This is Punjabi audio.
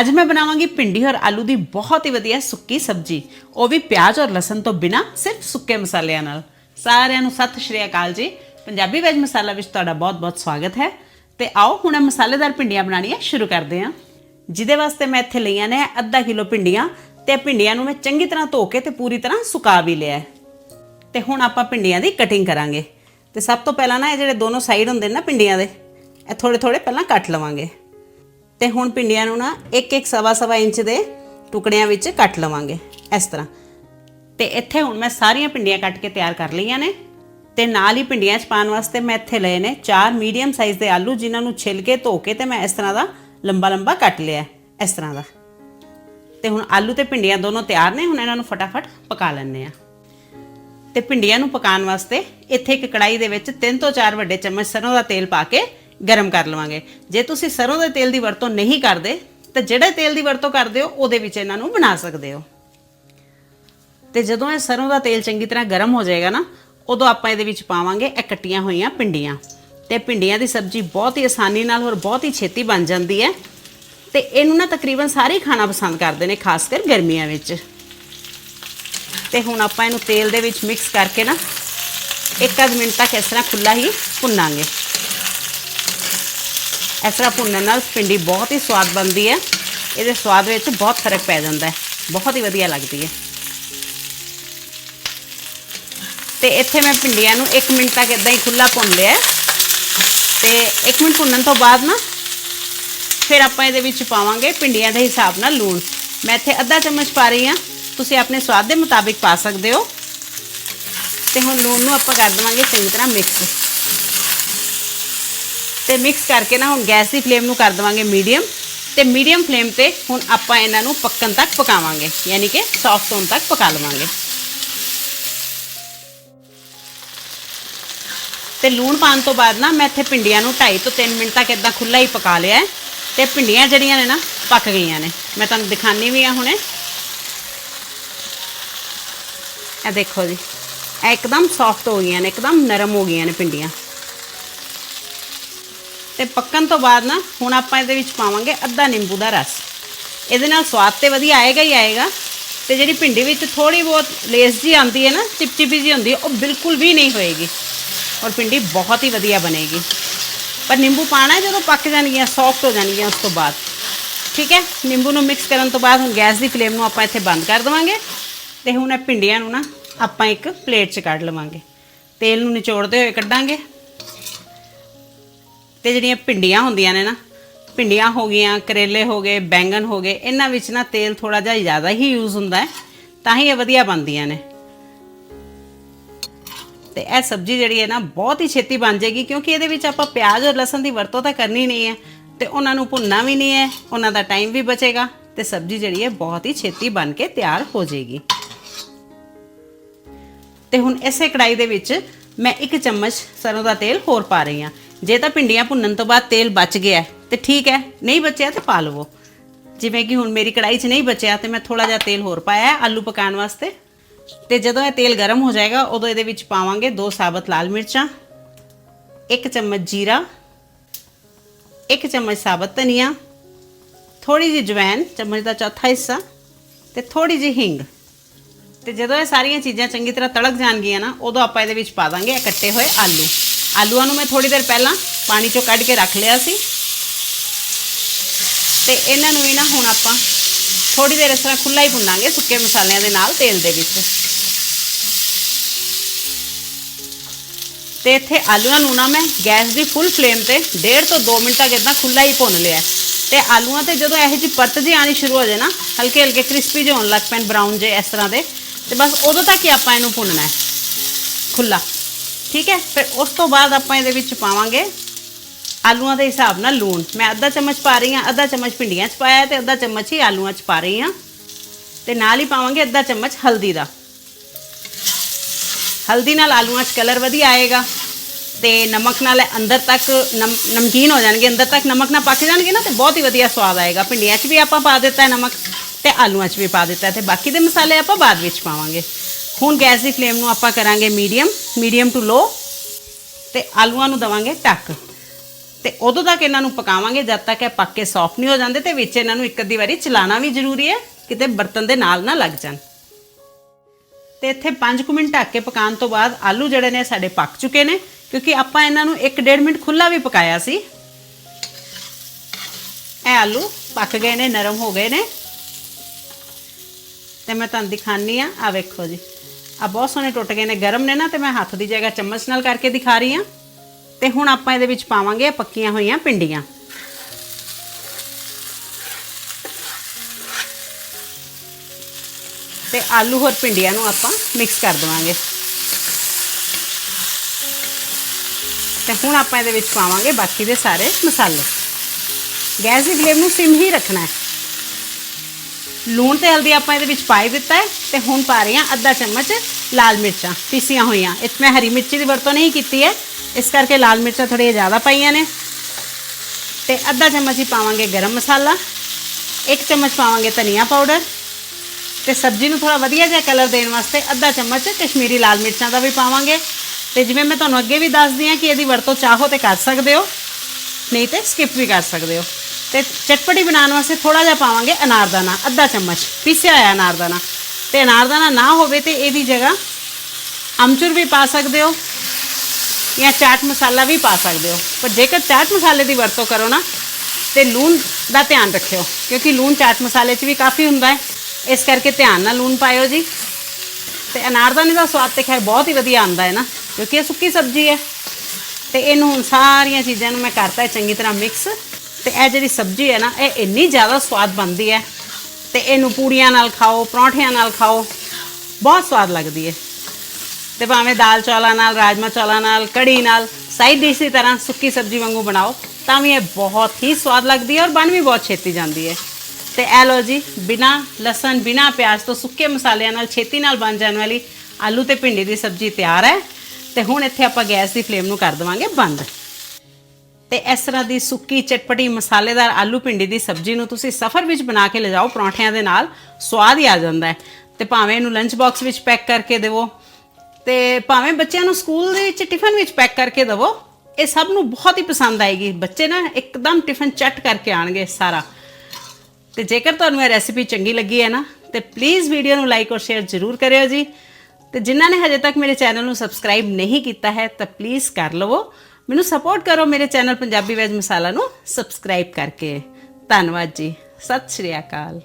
ਅੱਜ ਮੈਂ ਬਣਾਵਾਂਗੀ ਭਿੰਡੀ ਔਰ ਆਲੂ ਦੀ ਬਹੁਤ ਹੀ ਵਧੀਆ ਸੁੱਕੀ ਸਬਜ਼ੀ। ਉਹ ਵੀ ਪਿਆਜ਼ ਔਰ ਲਸਣ ਤੋਂ ਬਿਨਾ ਸਿਰਫ ਸੁੱਕੇ ਮਸਾਲਿਆਂ ਨਾਲ। ਸਾਰਿਆਂ ਨੂੰ ਸਤਿ ਸ਼੍ਰੀ ਅਕਾਲ ਜੀ। ਪੰਜਾਬੀ ਵੈਜ ਮਸਾਲਾ ਵਿੱਚ ਤੁਹਾਡਾ ਬਹੁਤ-ਬਹੁਤ ਸਵਾਗਤ ਹੈ। ਤੇ ਆਓ, ਹੁਣ ਇਹ ਮਸਾਲੇਦਾਰ ਭਿੰਡੀਆਂ ਬਣਾਉਣੀਆਂ ਸ਼ੁਰੂ ਕਰਦੇ ਹਾਂ। ਜਿਹਦੇ ਵਾਸਤੇ ਮੈਂ ਇੱਥੇ ਲਈਆਂ ਨੇ ਅੱਧਾ ਕਿਲੋ ਭਿੰਡੀਆਂ ਤੇ ਭਿੰਡੀਆਂ ਨੂੰ ਮੈਂ ਚੰਗੀ ਤਰ੍ਹਾਂ ਧੋ ਕੇ ਤੇ ਪੂਰੀ ਤਰ੍ਹਾਂ ਸੁਕਾ ਵੀ ਲਿਆ ਹੈ। ਤੇ ਹੁਣ ਆਪਾਂ ਭਿੰਡੀਆਂ ਦੀ ਕਟਿੰਗ ਕਰਾਂਗੇ। ਤੇ ਸਭ ਤੋਂ ਪਹਿਲਾਂ ਨਾ ਇਹ ਜਿਹੜੇ ਦੋਨੋਂ ਸਾਈਡ ਹੁੰਦੇ ਨੇ ਨਾ ਭਿੰਡੀਆਂ ਦੇ, ਇਹ ਥੋੜੇ ਥੋੜੇ ਪਹਿਲਾਂ ਕੱਟ ਲਵਾਂਗੇ। ਤੇ ਹੁਣ ਭਿੰਡੀਆਂ ਨੂੰ ਨਾ ਇੱਕ ਇੱਕ ਸਵਾ ਸਵਾ ਇੰਚ ਦੇ ਟੁਕੜਿਆਂ ਵਿੱਚ ਕੱਟ ਲਵਾਂਗੇ, ਇਸ ਤਰ੍ਹਾਂ। ਤੇ ਇੱਥੇ ਹੁਣ ਮੈਂ ਸਾਰੀਆਂ ਭਿੰਡੀਆਂ ਕੱਟ ਕੇ ਤਿਆਰ ਕਰ ਲਈਆਂ ਨੇ ਤੇ ਨਾਲ ਹੀ ਭਿੰਡੀਆਂ 'ਚ ਪਾਉਣ ਵਾਸਤੇ ਮੈਂ ਇੱਥੇ ਲਏ ਨੇ ਚਾਰ ਮੀਡੀਅਮ ਸਾਈਜ਼ ਦੇ ਆਲੂ, ਜਿਨ੍ਹਾਂ ਨੂੰ ਛਿਲ ਕੇ ਧੋ ਕੇ ਤੇ ਮੈਂ ਇਸ ਤਰ੍ਹਾਂ ਦਾ ਲੰਬਾ ਲੰਬਾ ਕੱਟ ਲਿਆ ਇਸ ਤਰ੍ਹਾਂ ਦਾ। ਤੇ ਹੁਣ ਆਲੂ ਤੇ ਭਿੰਡੀਆਂ ਦੋਨੋਂ ਤਿਆਰ ਨੇ, ਹੁਣ ਇਹਨਾਂ ਨੂੰ ਫਟਾਫਟ ਪਕਾ ਲੈਣੇ ਆ ਤੇ ਭਿੰਡੀਆਂ ਨੂੰ ਪਕਾਉਣ ਵਾਸਤੇ ਇੱਥੇ ਇੱਕ ਕੜਾਈ ਦੇ ਵਿੱਚ 3 ਤੋਂ 4 ਵੱਡੇ ਚਮਚ ਸਰੋਂ ਦਾ ਤੇਲ ਪਾ ਕੇ ਗਰਮ ਕਰ ਲਵਾਂਗੇ। ਜੇ ਤੁਸੀਂ ਸਰੋਂ ਦੇ ਤੇਲ ਦੀ ਵਰਤੋਂ ਨਹੀਂ ਕਰਦੇ, ਤਾਂ ਜਿਹੜੇ ਤੇਲ ਦੀ ਵਰਤੋਂ ਕਰਦੇ ਹੋ, ਉਹਦੇ ਵਿੱਚ ਇਹਨਾਂ ਨੂੰ ਬਣਾ ਸਕਦੇ ਹੋ। ਤੇ ਜਦੋਂ ਇਹ ਸਰੋਂ ਦਾ ਤੇਲ ਚੰਗੀ ਤਰ੍ਹਾਂ ਗਰਮ ਹੋ ਜਾਏਗਾ ਨਾ, ਉਦੋਂ ਆਪਾਂ ਇਹਦੇ ਵਿੱਚ ਪਾਵਾਂਗੇ ਇਹ ਕੱਟੀਆਂ ਹੋਈਆਂ ਭਿੰਡੀਆਂ। ਤੇ ਭਿੰਡੀਆਂ ਦੀ ਸਬਜ਼ੀ ਬਹੁਤ ਹੀ ਆਸਾਨੀ ਨਾਲ ਹੋਰ ਬਹੁਤ ਹੀ ਛੇਤੀ ਬਣ ਜਾਂਦੀ ਹੈ। ਤੇ ਇਹਨੂੰ ਨਾ ਤਕਰੀਬਨ ਸਾਰੇ ਖਾਣਾ ਪਸੰਦ ਕਰਦੇ ਨੇ, ਖਾਸ ਕਰ ਗਰਮੀਆਂ ਵਿੱਚ। ਤੇ ਹੁਣ ਆਪਾਂ ਇਹਨੂੰ ਤੇਲ ਦੇ ਵਿੱਚ ਮਿਕਸ ਕਰਕੇ ਨਾ, ਇੱਕ ਅੱਧ ਮਿੰਟ ਤੱਕ ਇਸ ਤਰ੍ਹਾਂ ਖੁੱਲਾ ਹੀ ਭੁੰਨਾਂਗੇ। ਇਸ ਤਰ੍ਹਾਂ ਭੁੰਨਣ ਨਾਲ ਭਿੰਡੀ ਬਹੁਤ ਹੀ ਸਵਾਦ ਬਣਦੀ ਹੈ। ਇਹਦੇ ਸਵਾਦ ਵਿੱਚ ਬਹੁਤ ਫ਼ਰਕ ਪੈ ਜਾਂਦਾ ਹੈ। ਬਹੁਤ ਹੀ ਵਧੀਆ ਲੱਗਦੀ ਹੈ। ਤੇ ਇੱਥੇ ਮੈਂ ਭਿੰਡੀਆਂ ਨੂੰ 1 ਮਿੰਟ ਤੱਕ ਇਦਾਂ ਹੀ ਖੁੱਲਾ ਭੁੰਨ ਲਿਆ ਹੈ। ਤੇ 1 ਮਿੰਟ ਭੁੰਨਣ ਤੋਂ ਬਾਅਦ ਨਾ, ਫਿਰ ਆਪਾਂ ਇਹਦੇ ਵਿੱਚ ਪਾਵਾਂਗੇ ਭਿੰਡੀਆਂ ਦੇ ਹਿਸਾਬ ਨਾਲ ਲੂਣ। ਮੈਂ ਇੱਥੇ ਅੱਧਾ ਚਮਚ ਪਾ ਰਹੀ ਹਾਂ। ਤੁਸੀਂ ਆਪਣੇ ਸਵਾਦ ਦੇ ਮੁਤਾਬਿਕ ਪਾ ਸਕਦੇ ਹੋ। ਤੇ ਹੁਣ ਲੂਣ ਨੂੰ ਆਪਾਂ ਕਰ ਦੇਵਾਂਗੇ ਚੰਗੀ ਤਰ੍ਹਾਂ ਮਿਕਸ ਤੇ ਮਿਕਸ ਕਰਕੇ ਨਾ ਹੁਣ ਗੈਸ ਦੀ ਫਲੇਮ ਨੂੰ ਕਰ ਦੇਵਾਂਗੇ ਮੀਡੀਅਮ ਤੇ ਮੀਡੀਅਮ ਫਲੇਮ ਤੇ ਹੁਣ ਆਪਾਂ ਇਹਨਾਂ ਨੂੰ ਪੱਕਣ ਤੱਕ ਪਕਾਵਾਂਗੇ, ਯਾਨੀ ਕਿ ਸੌਫਟ ਹੋਣ ਤੱਕ ਪਕਾ ਲਵਾਂਗੇ। ਤੇ ਲੂਣ ਪਾਉਣ ਤੋਂ ਬਾਅਦ ਨਾ ਮੈਂ ਇੱਥੇ ਭਿੰਡੀਆਂ ਨੂੰ 2.5 ਤੋਂ 3 ਮਿੰਟ ਤੱਕ ਇਦਾਂ ਖੁੱਲਾ ਹੀ ਪਕਾ ਲਿਆ ਹੈ ਤੇ ਭਿੰਡੀਆਂ ਜਿਹੜੀਆਂ ਨੇ ਨਾ ਪੱਕ ਗਈਆਂ ਨੇ। ਮੈਂ ਤੁਹਾਨੂੰ ਦਿਖਾਣੀ ਵੀ ਆ ਹੁਣੇ। ਇਹ ਦੇਖੋ ਜੀ, ਇਹ ਇੱਕਦਮ ਸੌਫਟ ਹੋ ਗਈਆਂ ਨੇ, ਇੱਕਦਮ ਨਰਮ ਹੋ ਗਈਆਂ ਨੇ ਭਿੰਡੀਆਂ। ਤੇ ਪੱਕਣ ਤੋਂ ਬਾਅਦ ਨਾ, ਹੁਣ ਆਪਾਂ ਇਹਦੇ ਵਿੱਚ ਪਾਵਾਂਗੇ ਅੱਧਾ ਨਿੰਬੂ ਦਾ ਰਸ। ਇਹਦੇ ਨਾਲ ਸਵਾਦ ਤੇ ਵਧੀਆ ਆਏਗਾ ਹੀ ਆਏਗਾ। ਤੇ ਜਿਹੜੀ ਭਿੰਡੀ ਵਿੱਚ ਥੋੜੀ ਬਹੁਤ ਲੇਸ ਜੀ ਆਉਂਦੀ ਹੈ ਨਾ, ਚਿਪਚਿਪੀ ਜੀ ਹੁੰਦੀ ਹੈ, ਉਹ ਬਿਲਕੁਲ ਵੀ ਨਹੀਂ ਹੋਏਗੀ। ਔਰ ਭਿੰਡੀ ਬਹੁਤ ਹੀ ਵਧੀਆ ਬਣੇਗੀ। ਪਰ ਨਿੰਬੂ ਪਾਣਾ ਜਦੋਂ ਪੱਕ ਜਾਣਗੀਆਂ ਸੌਫਟ ਹੋ ਜਾਣਗੀਆਂ ਉਸ ਤੋਂ ਬਾਅਦ। ਠੀਕ ਹੈ? ਨਿੰਬੂ ਨੂੰ ਮਿਕਸ ਕਰਨ ਤੋਂ ਬਾਅਦ ਹੁਣ ਗੈਸ ਦੀ ਫਲੇਮ ਨੂੰ ਆਪਾਂ ਇੱਥੇ ਬੰਦ ਕਰ ਦੇਵਾਂਗੇ। ਤੇ ਹੁਣ ਇਹ ਭਿੰਡੀਆਂ ਨੂੰ ਨਾ ਆਪਾਂ ਇੱਕ ਪਲੇਟ 'ਚ ਕੱਢ ਲਵਾਂਗੇ। ਤੇਲ ਨੂੰ ਨਿਚੋੜਦੇ ਹੋਏ ਕੱਢਾਂਗੇ। ਤੇ ਜਿਹੜੀਆਂ ਭਿੰਡੀਆਂ ਹੁੰਦੀਆਂ ਨੇ ਨਾ, ਭਿੰਡੀਆਂ ਹੋ ਗਈਆਂ, ਕਰੇਲੇ ਹੋ ਗਏ, ਬੈਂਗਣ ਹੋ ਗਏ, ਇਹਨਾਂ ਵਿੱਚ ਨਾ ਤੇਲ ਥੋੜਾ ਜਿਹਾ ਜ਼ਿਆਦਾ ਹੀ ਯੂਜ਼ ਹੁੰਦਾ ਹੈ, ਤਾਂ ਹੀ ਇਹ ਵਧੀਆ ਬਣਦੀਆਂ ਨੇ। ਤੇ ਇਹ ਸਬਜ਼ੀ ਜਿਹੜੀ ਹੈ ਨਾ, ਬਹੁਤ ਹੀ ਛੇਤੀ ਬਣ ਜਾਏਗੀ, ਕਿਉਂਕਿ ਇਹਦੇ ਵਿੱਚ ਆਪਾਂ ਪਿਆਜ਼ ਔਰ ਲਸਣ ਦੀ ਵਰਤੋਂ ਤਾਂ ਕਰਨੀ ਨਹੀਂ ਹੈ, ਤੇ ਉਹਨਾਂ ਨੂੰ ਭੁੰਨਣਾ ਵੀ ਨਹੀਂ ਹੈ, ਉਹਨਾਂ ਦਾ ਟਾਈਮ ਵੀ ਬਚੇਗਾ, ਤੇ ਸਬਜ਼ੀ ਜਿਹੜੀ ਹੈ ਬਹੁਤ ਹੀ ਛੇਤੀ ਬਣ ਕੇ ਤਿਆਰ ਹੋ ਜਾਏਗੀ। ਤੇ ਹੁਣ ਇਸੇ ਕੜਾਈ ਦੇ ਵਿੱਚ ਮੈਂ ਇੱਕ ਚਮਚ ਸਰੋਂ ਦਾ ਤੇਲ ਹੋਰ ਪਾ ਰਹੀ ਹਾਂ। ਜੇ ਤਾਂ ਭਿੰਡੀਆਂ ਭੁੰਨਣ ਤੋਂ ਬਾਅਦ ਤੇਲ ਬਚ ਗਿਆ ਹੈ, ਤੇ ਠੀਕ ਹੈ ਨਹੀਂ ਬਚਿਆ ਤਾਂ ਪਾ ਲਵੋ। ਜਿਵੇਂ ਕਿ ਹੁਣ ਮੇਰੀ ਕੜਾਈ 'ਚ ਨਹੀਂ ਬਚਿਆ ਤੇ ਮੈਂ ਥੋੜਾ ਜਿਹਾ ਤੇਲ ਹੋਰ ਪਾਇਆ ਹੈ ਆਲੂ ਪਕਾਉਣ ਵਾਸਤੇ। ਤੇ ਜਦੋਂ ਇਹ ਤੇਲ ਗਰਮ ਹੋ ਜਾਏਗਾ ਉਦੋਂ ਇਹਦੇ ਵਿੱਚ ਪਾਵਾਂਗੇ ਦੋ ਸਾਬਤ ਲਾਲ ਮਿਰਚਾਂ ਇੱਕ ਚਮਚ ਜੀਰਾ ਇੱਕ ਚਮਚ ਸਾਬਤ ਧਨੀਆ ਥੋੜੀ ਜਿਹੀ ਜਵੈਨ ਚਮਚ ਦਾ ਚੌਥਾ ਹਿੱਸਾ ਤੇ ਥੋੜੀ ਜਿਹੀ ਹਿੰਗ। ਤੇ ਜਦੋਂ ਇਹ ਸਾਰੀਆਂ ਚੀਜ਼ਾਂ ਚੰਗੀ ਤਰ੍ਹਾਂ ਤੜਕ ਜਾਣਗੀਆਂ ਨਾ ਉਦੋਂ ਆਪਾਂ ਇਹਦੇ ਵਿੱਚ ਪਾ ਦਾਂਗੇ ਇਹ ਕੱਟੇ ਹੋਏ ਆਲੂ। ਆਲੂਆਂ ਨੂੰ ਮੈਂ ਥੋੜੀ ਦੇਰ ਪਹਿਲਾਂ ਪਾਣੀ ਚੋਂ ਕੱਢ ਕੇ ਰੱਖ ਲਿਆ ਸੀ। ਤੇ ਇਹਨਾਂ ਨੂੰ ਵੀ ਨਾ ਹੁਣ ਆਪਾਂ ਥੋੜੀ ਦੇਰ ਇਸ ਤਰ੍ਹਾਂ ਖੁੱਲਾ ਹੀ ਭੁੰਨਾਂਗੇ ਸੁੱਕੇ ਮਸਾਲਿਆਂ ਦੇ ਨਾਲ ਤੇਲ ਦੇ ਵਿੱਚ। ਤੇ ਇੱਥੇ ਆਲੂਆਂ ਨੂੰ ਨਾ ਮੈਂ ਗੈਸ ਦੀ ਫੁੱਲ ਫਲੇਮ ਤੇ 1.5 ਤੋਂ 2 ਮਿੰਟ ਤੱਕ ਇਦਾਂ ਖੁੱਲਾ ਹੀ ਭੁੰਨ ਲਿਆ। ਤੇ ਆਲੂਆਂ ਤੇ ਜਦੋਂ ਇਹੋ ਜਿਹੀ ਪਰਤ ਜਿਹੀ ਆਣੀ ਸ਼ੁਰੂ ਹੋ ਜਾਏ ਨਾ ਹਲਕੇ ਹਲਕੇ ਕ੍ਰਿਸਪੀ ਜਿਹੇ ਹੋਣ ਲੱਗ ਪੈਣ, ਬਰਾਊਨ ਜੇ ਇਸ ਤਰ੍ਹਾਂ ਦੇ, ਤੇ ਬਸ ਉਦੋਂ ਤੱਕ ਹੀ ਆਪਾਂ ਇਹਨੂੰ ਭੁੰਨਣਾ ਹੈ। ਖੁੱਲਾ ਠੀਕ ਹੈ? ਫਿਰ ਉਸ ਤੋਂ ਬਾਅਦ ਆਪਾਂ ਇਹਦੇ ਵਿੱਚ ਪਾਵਾਂਗੇ ਆਲੂਆਂ ਦੇ ਹਿਸਾਬ ਨਾਲ ਲੂਣ। ਮੈਂ ਅੱਧਾ ਚਮਚ ਪਾ ਰਹੀ ਹਾਂ, ਅੱਧਾ ਚਮਚ ਭਿੰਡੀਆਂ 'ਚ ਪਾਇਆ ਤੇ ਅੱਧਾ ਚਮਚ ਹੀ ਆਲੂਆਂ 'ਚ ਪਾ ਰਹੀ ਹਾਂ। ਤੇ ਨਾਲ ਹੀ ਪਾਵਾਂਗੇ ਅੱਧਾ ਚਮਚ ਹਲਦੀ ਦਾ। ਹਲਦੀ ਨਾਲ ਆਲੂਆਂ 'ਚ ਕਲਰ ਵਧੀਆ ਆਏਗਾ ਤੇ ਨਮਕ ਨਾਲ ਅੰਦਰ ਤੱਕ ਨਮ- ਨਮਕੀਨ ਹੋ ਜਾਣਗੇ। ਅੰਦਰ ਤੱਕ ਨਮਕ ਨਾਲ ਪੱਕ ਜਾਣਗੇ ਨਾ ਤੇ ਬਹੁਤ ਹੀ ਵਧੀਆ ਸਵਾਦ ਆਏਗਾ। ਭਿੰਡੀਆਂ 'ਚ ਵੀ ਆਪਾਂ ਪਾ ਦਿੱਤਾ ਨਮਕ ਤੇ ਆਲੂਆਂ 'ਚ ਵੀ ਪਾ ਦਿੱਤਾ ਹੈ ਤੇ ਬਾਕੀ ਦੇ ਮਸਾਲੇ ਆਪਾਂ ਬਾਅਦ ਵਿੱਚ ਪਾਵਾਂਗੇ। ਹੁਣ ਗੈਸ ਦੀ ਫਲੇਮ ਨੂੰ ਆਪਾਂ ਕਰਾਂਗੇ ਮੀਡੀਅਮ ਮੀਡੀਅਮ ਟੂ ਲੋ ਤੇ ਆਲੂਆਂ ਨੂੰ ਦਵਾਂਗੇ ਢੱਕ। ਤੇ ਉਦੋਂ ਤੱਕ ਇਹਨਾਂ ਨੂੰ ਪਕਾਵਾਂਗੇ, ਜਦ ਤੱਕ ਇਹ ਪੱਕ ਕੇ ਸੌਫਟ ਨਹੀਂ ਹੋ ਜਾਂਦੇ ਤੇ ਵਿੱਚ ਇਹਨਾਂ ਨੂੰ ਇੱਕ ਅੱਧੀ ਵਾਰੀ ਚਲਾਣਾ ਵੀ ਜ਼ਰੂਰੀ ਹੈ, ਕਿਤੇ ਬਰਤਨ ਦੇ ਨਾਲ ਨਾ ਲੱਗ ਜਾਣ। ਤੇ ਇੱਥੇ 5 ਮਿੰਟ ਢੱਕ ਕੇ ਪਕਾਉਣ ਤੋਂ ਬਾਅਦ ਆਲੂ ਜਿਹੜੇ ਨੇ ਸਾਡੇ ਪੱਕ ਚੁੱਕੇ ਨੇ, ਕਿਉਂਕਿ ਆਪਾਂ ਇਹਨਾਂ ਨੂੰ 1.5 ਮਿੰਟ ਖੁੱਲਾ ਵੀ ਪਕਾਇਆ ਸੀ। ਇਹ ਆਲੂ ਪੱਕ ਗਏ ਨੇ, ਨਰਮ ਹੋ ਗਏ ਨੇ। ਤੇ ਮੈਂ ਤੁਹਾਨੂੰ ਦਿਖਾਨੀ ਆ ਆ ਵੇਖੋ ਜੀ। ਆ ਬਹੁਤ ਸੋਹਣੇ ਟੁੱਟ ਗਏ ਨੇ, ਗਰਮ ਨੇ ਨਾ, ਤੇ ਮੈਂ ਹੱਥ ਦੀ ਜਗ੍ਹਾ ਚਮਚ ਨਾਲ ਕਰਕੇ ਦਿਖਾ ਰਹੀ ਹਾਂ। ਤੇ ਹੁਣ ਆਪਾਂ ਇਹਦੇ ਵਿੱਚ ਪਾਵਾਂਗੇ ਪੱਕੀਆਂ ਹੋਈਆਂ ਪਿੰਡੀਆਂ। ਤੇ ਆਲੂ ਹੋਰ ਪਿੰਡੀਆਂ ਨੂੰ ਆਪਾਂ ਮਿਕਸ ਕਰ ਦਵਾਂਗੇ। ਤੇ ਹੁਣ ਆਪਾਂ ਇਹਦੇ ਵਿੱਚ ਪਾਵਾਂਗੇ ਬਾਕੀ ਦੇ ਸਾਰੇ ਮਸਾਲੇ। ਗੈਸ ਦੀ ਫਲੇਮ ਨੂੰ ਸਿਮ ਹੀ ਰੱਖਣਾ ਹੈ। ਲੂਣ ਤੇ ਹਲਦੀ ਆਪਾਂ ਇਹਦੇ ਵਿੱਚ ਪਾਈ ਦਿੱਤਾ ਹੈ, ਤੇ ਹੁਣ ਪਾ ਰਹੇ ਹਾਂ ਅੱਧਾ ਚਮਚ ਲਾਲ ਮਿਰਚਾਂ ਪੀਸੀਆਂ ਹੋਈਆਂ। ਇਹ ਮੈਂ ਹਰੀ ਮਿਰਚੀ ਦੀ ਵਰਤੋਂ ਨਹੀਂ ਕੀਤੀ ਹੈ। ਇਸ ਕਰਕੇ ਲਾਲ ਮਿਰਚਾਂ ਥੋੜ੍ਹੀਆਂ ਜ਼ਿਆਦਾ ਪਾਈਆਂ ਨੇ। ਤੇ ਅੱਧਾ ਚਮਚ ਹੀ ਪਾਵਾਂਗੇ ਗਰਮ ਮਸਾਲਾ। ਇੱਕ ਚਮਚ ਪਾਵਾਂਗੇ ਧਨੀਆ ਪਾਊਡਰ। ਤੇ ਸਬਜ਼ੀ ਨੂੰ ਥੋੜਾ ਵਧੀਆ ਜਿਹਾ ਕਲਰ ਦੇਣ ਵਾਸਤੇ ਅੱਧਾ ਚਮਚ ਕਸ਼ਮੀਰੀ ਲਾਲ ਮਿਰਚਾਂ ਦਾ ਵੀ ਪਾਵਾਂਗੇ। ਤੇ ਜਿਵੇਂ ਮੈਂ ਤੁਹਾਨੂੰ ਅੱਗੇ ਵੀ ਦੱਸਦੀ ਹਾਂ ਕਿ ਇਹਦੀ ਵਰਤੋਂ ਚਾਹੋ ਤੇ ਕਰ ਸਕਦੇ ਹੋ। ਨਹੀਂ ਤੇ ਸਕਿਪ ਵੀ ਕਰ ਸਕਦੇ ਹੋ। ਤੇ ਚਟਪਟੀ ਬਣਾਉਣ ਵਾਸਤੇ ਥੋੜਾ ਜਿਹਾ ਪਾਵਾਂਗੇ ਅਨਾਰਦਾਨਾ ਅੱਧਾ ਚਮਚ। ਪੀਸਿਆ ਹੋਇਆ ਅਨਾਰਦਾਨਾ ਤੇ ਅਨਾਰਦਾਨਾ ਨਾ ਹੋਵੇ ਤੇ ਇਹਦੀ ਜਗ੍ਹਾ ਅਮਚੂਰ ਵੀ ਪਾ ਸਕਦੇ ਹੋ ਜਾਂ ਚਾਟ ਮਸਾਲਾ ਵੀ ਪਾ ਸਕਦੇ ਹੋ। ਪਰ ਜੇਕਰ ਚਾਟ ਮਸਾਲੇ ਦੀ ਵਰਤੋਂ ਕਰੋ ਨਾ, ਤੇ ਲੂਣ ਦਾ ਧਿਆਨ ਰੱਖਿਓ, ਕਿਉਂਕਿ ਲੂਣ ਚਾਟ ਮਸਾਲੇ 'ਚ ਵੀ ਕਾਫੀ ਹੁੰਦਾ ਹੈ। ਇਸ ਕਰਕੇ ਧਿਆਨ ਨਾਲ ਲੂਣ ਪਾਇਓ ਜੀ। ਤੇ ਅਨਾਰਦਾਨੇ ਦਾ ਸਵਾਦ ਤੇ ਖੈਰ ਬਹੁਤ ਹੀ ਵਧੀਆ ਆਉਂਦਾ ਹੈ ਨਾ, ਕਿਉਂਕਿ ਇਹ ਸੁੱਕੀ ਸਬਜ਼ੀ ਹੈ। ਤੇ ਇਹਨੂੰ ਹੁਣ ਸਾਰੀਆਂ ਚੀਜ਼ਾਂ ਨੂੰ ਮੈਂ ਕਰਤਾ ਚੰਗੀ ਤਰ੍ਹਾਂ ਮਿਕਸ। ਤੇ ਇਹ ਜਿਹੜੀ ਸਬਜ਼ੀ ਹੈ ਨਾ, ਇਹ ਇੰਨੀ ਜ਼ਿਆਦਾ ਸਵਾਦ ਬਣਦੀ ਹੈ। ਤੇ ਇਹਨੂੰ ਪੂੜੀਆਂ ਨਾਲ ਖਾਓ, ਪਰੌਂਠਿਆਂ ਨਾਲ ਖਾਓ। ਬਹੁਤ ਸਵਾਦ ਲੱਗਦੀ ਹੈ ਤੇ ਭਾਵੇਂ ਦਾਲ ਚੌਲਾਂ ਨਾਲ ਰਾਜਮਾ ਚੌਲਾਂ ਨਾਲ, ਕੜੀ ਨਾਲ, ਸਾਈਡ ਡਿਸ਼ ਦੀ ਤਰ੍ਹਾਂ ਸੁੱਕੀ ਸਬਜ਼ੀ ਵਾਂਗੂ ਬਣਾਓ, ਤਾਂ ਵੀ ਇਹ ਬਹੁਤ ਹੀ ਸਵਾਦ ਲੱਗਦੀ ਹੈ ਔਰ ਬਣ ਵੀ ਬਹੁਤ ਛੇਤੀ ਜਾਂਦੀ ਹੈ ਤੇ ਇਹ ਲਓ ਜੀ, ਬਿਨਾ ਲਸਣ, ਬਿਨਾ ਪਿਆਜ਼ ਤੋਂ ਸੁੱਕੇ ਮਸਾਲਿਆਂ ਨਾਲ ਛੇਤੀ ਨਾਲ ਬਣ ਜਾਣ ਵਾਲੀ ਆਲੂ ਤੇ ਭਿੰਡੀ ਦੀ ਸਬਜ਼ੀ ਤਿਆਰ ਹੈ। ਤੇ ਹੁਣ ਇੱਥੇ ਆਪਾਂ ਗੈਸ ਦੀ ਫਲੇਮ ਨੂੰ ਕਰ ਦੇਵਾਂਗੇ ਬੰਦ। ਤੇ ਇਸ ਤਰ੍ਹਾਂ ਦੀ ਸੁੱਕੀ ਚਟਪਟੀ ਮਸਾਲੇਦਾਰ ਆਲੂ ਭਿੰਡੀ ਦੀ ਸਬਜ਼ੀ ਨੂੰ ਤੁਸੀਂ ਸਫ਼ਰ ਵਿੱਚ ਬਣਾ ਕੇ ਲਿਜਾਓ, ਪਰੌਂਠਿਆਂ ਦੇ ਨਾਲ ਸਵਾਦ ਹੀ ਆ ਜਾਂਦਾ ਹੈ। ਤੇ ਭਾਵੇਂ ਇਹਨੂੰ ਲੰਚ ਬਾਕਸ ਵਿੱਚ ਪੈਕ ਕਰਕੇ ਦੇਵੋ ਤੇ ਭਾਵੇਂ ਬੱਚਿਆਂ ਨੂੰ ਸਕੂਲ ਦੇ ਵਿੱਚ ਟਿਫਨ ਵਿੱਚ ਪੈਕ ਕਰਕੇ ਦੇਵੋ, ਇਹ ਸਭ ਨੂੰ ਬਹੁਤ ਹੀ ਪਸੰਦ ਆਏਗੀ। ਬੱਚੇ ਨਾ ਇੱਕਦਮ ਟਿਫਨ ਚੱਟ ਕਰਕੇ ਆਣਗੇ ਸਾਰਾ। ਤੇ ਜੇਕਰ ਤੁਹਾਨੂੰ ਇਹ ਰੈਸਿਪੀ ਚੰਗੀ ਲੱਗੀ ਹੈ ਨਾ, ਤੇ ਪਲੀਜ਼ ਵੀਡੀਓ ਨੂੰ ਲਾਈਕ ਔਰ ਸ਼ੇਅਰ ਜ਼ਰੂਰ ਕਰਿਓ ਜੀ। ਤੇ ਜਿਨ੍ਹਾਂ ਨੇ ਹਜੇ ਤੱਕ ਮੇਰੇ ਚੈਨਲ ਨੂੰ ਸਬਸਕ੍ਰਾਈਬ ਨਹੀਂ ਕੀਤਾ ਹੈ, ਤਾਂ ਪਲੀਜ਼ ਕਰ ਲਵੋ। ਮੈਨੂੰ ਸਪੋਰਟ ਕਰੋ ਮੇਰੇ ਚੈਨਲ ਪੰਜਾਬੀ ਵੈਜ ਮਸਾਲਾ ਨੂੰ ਸਬਸਕ੍ਰਾਈਬ ਕਰਕੇ। ਧੰਨਵਾਦ ਜੀ। ਸਤਿ ਸ਼੍ਰੀ ਅਕਾਲ।